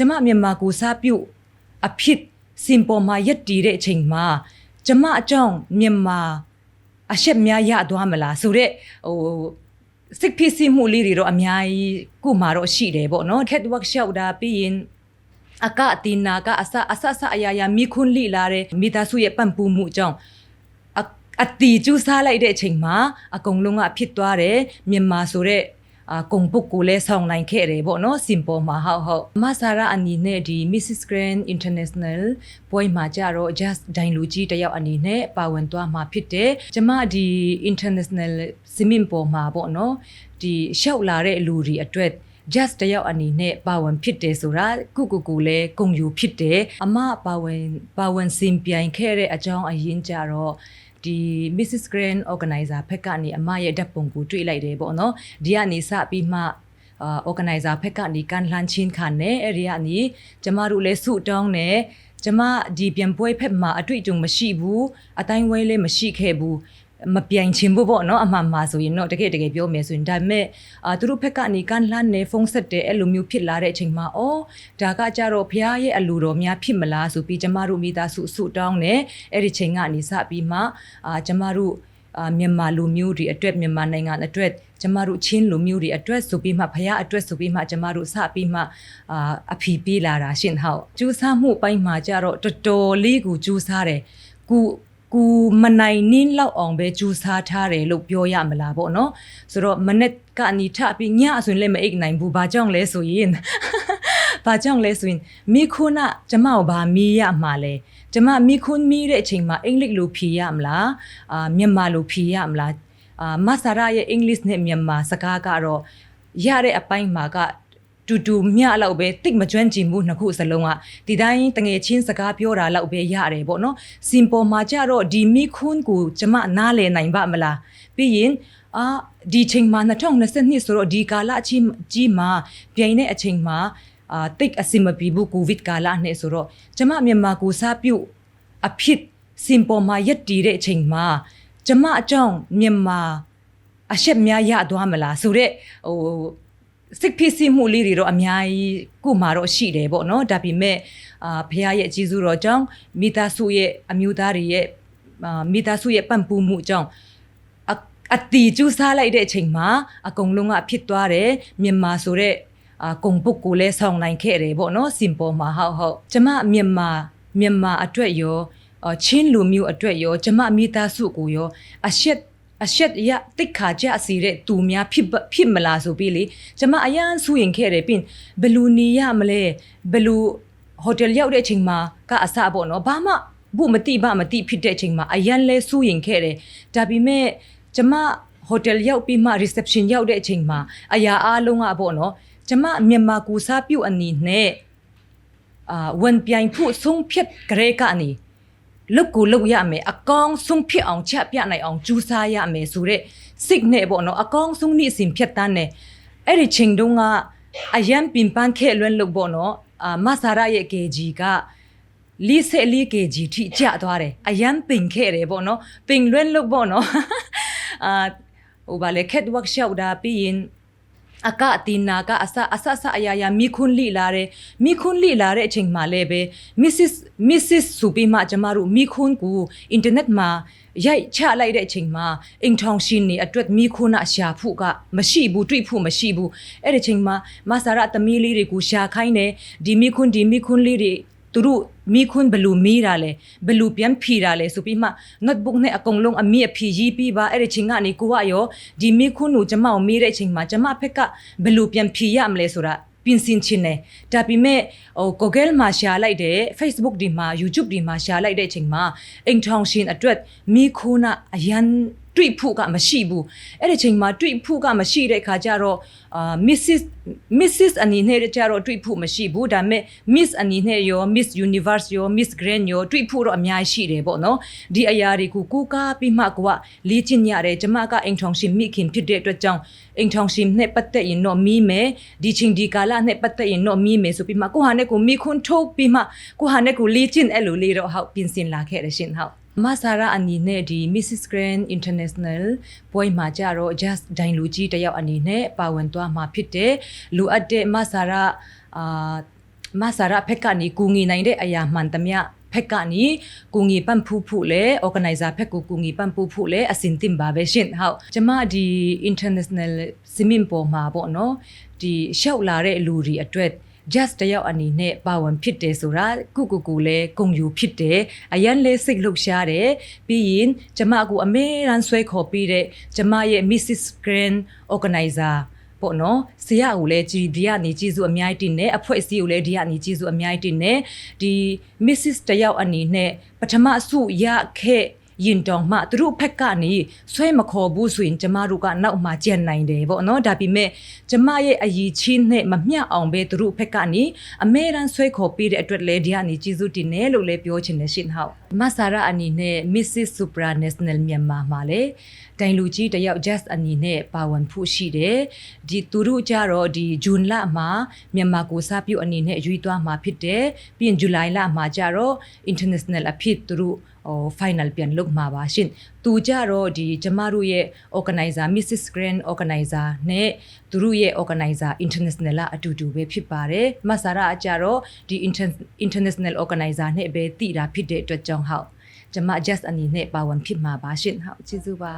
ကျမမြန်မာကိုစားပြုတ်အဖြစ်စင်ပေါ်မှာရက်တည်တဲ့အချိန်မှာကျမအကြောင်းမြန်မာအရှက်များရသွားမလားဆိုတော့ဟိုစိတ်ဖြစ်စီမှုလေးတွေတော့အများကြီးခုမှတော့ရှိတယ်ပေါ့နော် cat workshop ဒါပြီးရင်အကအတီနာကအစအဆအဆအယာယာမိခွန်းလိလာတဲ့မိသားစုရဲ့ပံ့ပိုးမှုအကြောင်းအအတီကျူးစားလိုက်တဲ့အချိန်မှာအကုန်လုံးကဖြစ်သွားတယ်မြန်မာဆိုတဲ့ အာကုံပုတ်ကိုလည်းဆောင်နိုင်ခဲ့တယ်ပေါ့နော်စင်ပေါ်မှာဟုတ်ဟုတ်မဆာရာအနီနဲ့ဒီ Mrs Grand International ပွဲမှာကြတော့ just ဒိုင်လူကြီးတယောက်အနေနဲ့ပါဝင်သွားမှာဖြစ်တယ်ကျမဒီ international စင်မင်ပေါ်မှာပေါ့နော်ဒီရှောက်လာတဲ့လူတွေအတွက် just တယောက်အနေနဲ့ပါဝင်ဖြစ်တယ်ဆိုတာကုကုကူလည်းဂုံယူဖြစ်တယ်အမပါဝင်ပါဝင်စင်ပြိုင်ခဲ့တဲ့အကြောင်းအရင်းကြတော့ဒီ Mrs Grand Organizer ဖက်ကနေအမရဲ့ဓာတ်ပုံကိုတွေ့လိုက်တယ်ပေါ့နော်ဒီကနေစပြီးမှအာ organizer ဖက်ကနေကန်လှန်ချင်းခံနေအဲ့ဒီကနေကျမတို့လည်းစုတောင်းနေကျမဒီပြန်ပွဲဖက်မှာအတွေ့အကြုံမရှိဘူးအတိုင်းဝဲလည်းမရှိခဲ့ဘူး မပြိုင်ချင်ဘူးပေါ့နော်အမှန်မှာဆိုရင်တော့တကယ်တကယ်ပြောမယ်ဆိုရင်ဒါပေမဲ့အာသူတို့ဖက်ကနေကန်လှမ်းနေဖုန်းဆက်တယ်အဲ့လိုမျိုးဖြစ်လာတဲ့အချိန်မှာအော်ဒါကကြတော့ဖះရဲ့အလူတော်များဖြစ်မလားဆိုပြီးကျမတို့မိသားစုစုတောင်းနေအဲ့ဒီချိန်ကနေစပြီးမှအာကျမတို့အာမြန်မာလူမျိုးတွေအတွက်မြန်မာနိုင်ငံအတွက်ကျမတို့ချင်းလူမျိုးတွေအတွက်ဆိုပြီးမှဖះအတွက်ဆိုပြီးမှကျမတို့စပြီးမှအာအဖီပေးလာတာရှင်ဟောက်ကျူးဆားမှုပိုင်းမှာကြတော့တော်တော်လေးကိုကျူးဆားတယ်ကူ ကူမနိုင်နင်းလောက်အောင်ပဲကြိုးစားထားတယ်လို့ပြောရမလားပေါ့နော်ဆိုတော့မနေ့ကအနီထပြီးညအဆိုရင်လည်းမအိတ်နိုင်ဘူးဘာကြောင့်လဲဆိုရင်ဘာကြောင့်လဲဆိုရင်မိခွန်းကကျမကိုဘာမီးရမှာလဲကျမမိခွန်းမီးတဲ့အချိန်မှာအင်္ဂလိပ်လိုဖြေရမလားအာမြန်မာလိုဖြေရမလားအာမဆာရာရဲ့အင်္ဂလိပ်နဲ့မြန်မာစကားကတော့ရတဲ့အပိုင်းမှာက တူတူမျှလောက်ပဲတိတ်မကျွမ်းကျင်မှုနှစ်ခုစလုံးကဒီတိုင်းတငယ်ချင်းစကားပြောတာလောက်ပဲရတယ်ပေါ့နော်စင်ပေါ်မှာကြတော့ဒီမိခွန်းကိုကျမနားလည်နိုင်ပါမလားပြီးရင်အာဒီချိန်မှာ2022ဆိုတော့ဒီကာလအချင်းကြီးမှာပြိုင်တဲ့အချိန်မှာအာတိတ်အစင်မပြေဘူးကိုဗစ်ကာလနဲ့ဆိုတော့ကျမမြန်မာကိုစားပြုတ်အဖြစ်စင်ပေါ်မှာရက်တည်တဲ့အချိန်မှာကျမအကြောင်းမြန်မာအရှက်များရသွားမလားဆိုတော့ဟို စိတ်ဖြစ်စီမှုလေးတွေတော့အများကြီးခုမှတော့ရှိတယ်ပေါ့နော်ဒါပေမဲ့အာဖះရဲ့အကြီးစုတော်ကြောင့်မိသားစုရဲ့အမျိုးသားတွေရဲ့အာမိသားစုရဲ့ပံ့ပိုးမှုကြောင့်အအတီကျူးစားလိုက်တဲ့အချိန်မှာအကုန်လုံးကဖြစ်သွားတယ်မြန်မာဆိုတဲ့အာကုံပုတ်ကိုလည်းဆောင်နိုင်ခဲ့တယ်ပေါ့နော်စင်ပေါ်မှာဟုတ်ဟုတ်ကျမမြန်မာမြန်မာအတွက်ရောအချင်းလူမျိုးအတွက်ရောကျမမိသားစုကိုရောအရှက် အရှက်ရတိတ်ခါကြစီတဲ့သူများဖြစ်ပဖြစ်မလားဆိုပြီးလေကျမအရန်ဆူရင်ခဲ့တယ်ပြင်ဘယ်လူနေရမလဲဘယ်လူဟိုတယ်ရောက်တဲ့အချိန်မှာကအစပေါ့နော်ဘာမှဘူးမတိဘာမတိဖြစ်တဲ့အချိန်မှာအရန်လဲဆူရင်ခဲ့တယ်ဒါပေမဲ့ကျမဟိုတယ်ရောက်ပြီးမှ reception ရောက်တဲ့အချိန်မှာအရာအားလုံးကပေါ့နော်ကျမမြန်မာကူစားပြုတ်အနေနဲ့အာဝန်ပြိုင်ဖို့ဆုံးဖြတ်ကြဲကနေ လုတ်ကိုလုတ်ရမယ်အကောင်းဆုံးဖြစ်အောင်ချက်ပြနိုင်အောင်ကြိုးစားရမယ်ဆိုတဲ့စိတ်နဲ့ပေါ့နော်အကောင်းဆုံးနေ့စဉ်ဖြတ်တန်းနေအဲ့ဒီချိန်တုန်းကအယံပင်ပန်းခဲ့လွန်းလို့ပေါ့နော်အာမဆာရရဲ့ KG က44 kg ထိကျသွားတယ်အယံပင်ခဲ့တယ်ပေါ့နော်ပင်လွန်းလို့ပေါ့နော်အာဟိုဗာလေ cat workshop ဒါပြီးရင် အကအတီနာကအစအဆအဆအယာယာမိခွန်းလိလာတယ်မိခွန်းလိလာတဲ့အချိန်မှာလည်းပဲ Mrs Mrs ဆိုပြီးမှကျမတို့မိခွန်းကိုအင်တာနက်မှာရိုက်ချလိုက်တဲ့အချိန်မှာအင်ထောင်ရှင်နေအတွက်မိခွန်းအရှာဖို့ကမရှိဘူးတွေ့ဖို့မရှိဘူးအဲ့ဒီချိန်မှာမဆာရသမီးလေးတွေကိုရှာခိုင်းတယ်ဒီမိခွန်းဒီမိခွန်းလေးတွေ သူတို့မိခွန်းဘလူမီးတာလဲဘလူပြန်ဖြီတာလဲဆိုပြီးမှ notebook နဲ့အကုန်လုံးအမိအဖြီရေးပြီးပါအဲ့ဒီချိန်ကနေကိုကရောဒီမိခွန်းကိုကျမကိုမေးတဲ့အချိန်မှာကျမဖက်ကဘလူပြန်ဖြီရမလဲဆိုတာပြင်ဆင်ခြင်းနဲ့ဒါပေမဲ့ဟို Google မှာရှာလိုက်တယ် Facebook ဒီမှာ YouTube ဒီမှာရှာလိုက်တဲ့အချိန်မှာအိမ်ထောင်ရှင်အတွက်မိခိုးနာအရန် တွေ့ဖို့ကမရှိဘူးအဲ့ဒီချိန်မှာတွေ့ဖို့ကမရှိတဲ့ခါကျတော့အာ Mrs Mrs အနေနဲ့ကျတော့တွေ့ဖို့မရှိဘူးဒါပေမဲ့ Miss အနေနဲ့ရော Miss Universe ရော Miss Grand ရောတွေ့ဖို့တော့အများကြီးရှိတယ်ပေါ့နော်ဒီအရာတွေကိုကိုကားပြီးမှကိုကလေ့ကျင့်ရတယ်ကျမကအိမ်ထောင်ရှင်မိခင်ဖြစ်တဲ့အတွက်ကြောင့်အိမ်ထောင်ရှင်နဲ့ပတ်သက်ရင်တော့မီးမယ်ဒီချိန်ဒီကာလနဲ့ပတ်သက်ရင်တော့မီးမယ်ဆိုပြီးမှကိုဟာနဲ့ကိုမိခွန်းထုတ်ပြီးမှကိုဟာနဲ့ကိုလေ့ကျင့်အဲ့လိုလေးတော့ဟောက်ပြင်ဆင်လာခဲ့တယ်ရှင်ဟောက် မဆာရာအနီနဲ့ဒီ Mrs Grand International ပွဲမှာကြတော့ just ဒိုင်လူကြီးတယောက်အနေနဲ့ပါဝင်သွားမှာဖြစ်တယ်လူအပ်တဲ့မဆာရာအာမဆာရဖက်ကနေကူညီနိုင်တဲ့အရာမှန်သမျှဖက်ကနေကူညီပန့်ဖူးဖို့လဲ organizer ဖက်ကိုကူညီပန့်ဖူးဖို့လဲအစင်တင်ပါပဲရှင်ဟုတ်ကျမဒီ international swimming ပေါ်မှာပေါ့နော်ဒီရှောက်လာတဲ့လူတွေအတွက် just တယောက်အနေနဲ့ပါဝင်ဖြစ်တယ်ဆိုတာကုကုကူလဲဂုံယူဖြစ်တယ်အရန်လဲစိတ်လှုပ်ရှားတယ်ပြီးရင်ကျမအခုအမေရန်ဆွဲခေါ်ပြီးတဲ့ကျမရဲ့ Mrs Grand Organizer ပေါ့နော်ဆရာကိုလည်းကြည်ဒီကနေကျေးဇူးအများကြီးတင်နေအဖွဲ့အစည်းကိုလည်းဒီကနေကျေးဇူးအများကြီးတင်နေဒီ Mrs တယောက်အနေနဲ့ပထမဆုရခဲ့ ရင်တောင်မှသူတို့ဖက်ကနေဆွဲမခေါ်ဘူးဆိုရင်ကျမတို့ကနောက်မှကြံနိုင်တယ်ပေါ့နော်ဒါပေမဲ့ကျမရဲ့အည်ချင်းနဲ့မမျှအောင်ပဲသူတို့ဖက်ကနေအမေရန်ဆွဲခေါ်ပေးတဲ့အတွက်လည်းဒီကနေကျေးဇူးတင်တယ်လို့လည်းပြောချင်တယ်ရှင်ဟောက်မဆာရာအနေနဲ့ Mrs Supra National မြန်မာမှာလေတိုင်လူကြီးတယောက် just အနေနဲ့ပါဝင်ဖို့ရှိတယ်ဒီသူတို့ကြတော့ဒီဂျွန်လမှာမြန်မာကိုစားပြုအနေနဲ့ရွေးသွားမှာဖြစ်တယ်ပြီးရင်ဇူလိုင်လမှာကြတော့ international အဖြစ်သူတို့ဟို final ပြန်လုပ်မှာပါရှင်သူကြတော့ဒီကျမတို့ရဲ့ organizer Mrs Grand organizer နဲ့သူတို့ရဲ့ organizer international လာအတူတူပဲဖြစ်ပါတယ်မဆာရာအကြတော့ဒီ inter- international organizer နဲ့ပဲတည်တာဖြစ်တဲ့အတွက်ကြောင့်ဟောက်ကျမ just အနေနဲ့ပါဝင်ဖြစ်မှာပါရှင်ဟောက်ကျေးဇူးပါ